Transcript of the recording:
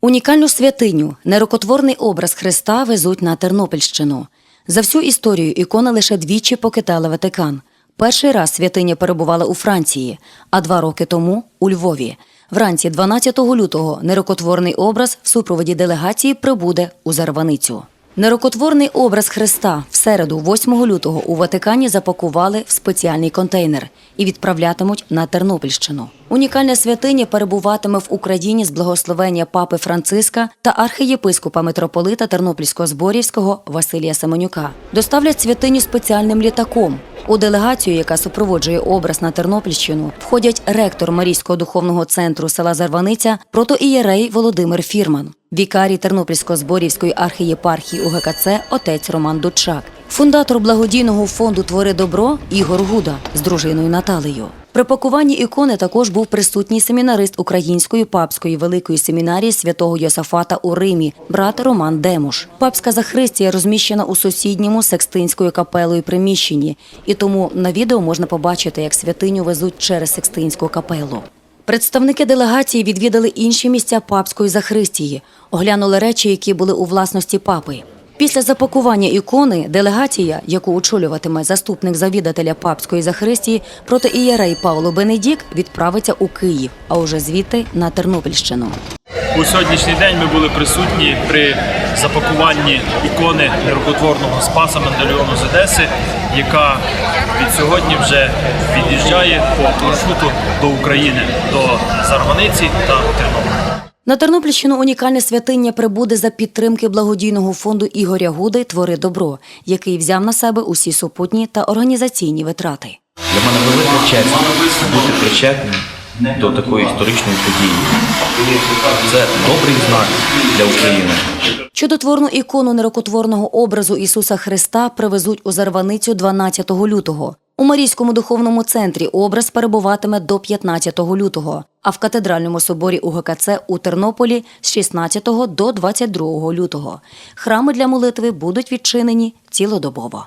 Унікальну святиню, нерукотворний образ Христа везуть на Тернопільщину. За всю історію ікона лише двічі покидала Ватикан. Перший раз святиня перебувала у Франції, а два роки тому у Львові. Вранці 12 лютого нерукотворний образ в супроводі делегації прибуде у Зарваницю. Нерукотворний образ Христа в середу, 8 лютого, у Ватикані запакували в спеціальний контейнер і відправлятимуть на Тернопільщину. Унікальна святиня перебуватиме в Україні з благословення папи Франциска та архієпископа митрополита Тернопільсько-Зборівського Василія Семенюка. Доставлять святиню спеціальним літаком. У делегацію, яка супроводжує образ на Тернопільщину, входять ректор Марійського духовного центру села Зарваниця, протоієрей Володимир Фірман, вікарій Тернопільсько-Зборівської архієпархії УГКЦ отець Роман Дудчак, фундатор благодійного фонду Твори добро Ігор Гуда з дружиною Наталею. При пакуванні ікони також був присутній семінарист Української папської великої семінарії святого Йосафата у Римі, брат Роман Демуш. Папська захристія розміщена у сусідньому секстинською капелою приміщенні, і тому на відео можна побачити, як святиню везуть через секстинську капелу. Представники делегації відвідали інші місця папської захристії, оглянули речі, які були у власності папи. Після запакування ікони делегація, яку очолюватиме заступник завідателя папської захристії, проти ієрей Павло Бенедік, відправиться у Київ, а уже звідти на Тернопільщину. У сьогоднішній день ми були присутні при запакуванні ікони нерукотворного Спаса Мандальйону з Одеси, яка від сьогодні вже від'їжджає по маршруту до України, до Зарваниці та Тернополя. На Тернопільщину унікальне святиння прибуде за підтримки благодійного фонду Ігоря Гуди Твори добро, який взяв на себе усі супутні та організаційні витрати. Для мене велика честь бути причетним до такої історичної події. Це добрий знак для України. Чудотворну ікону нерокотворного образу Ісуса Христа привезуть у Зарваницю 12 лютого. У Марійському духовному центрі образ перебуватиме до 15 лютого, а в катедральному соборі УГКЦ у Тернополі з 16 до 22 лютого. Храми для молитви будуть відчинені цілодобово.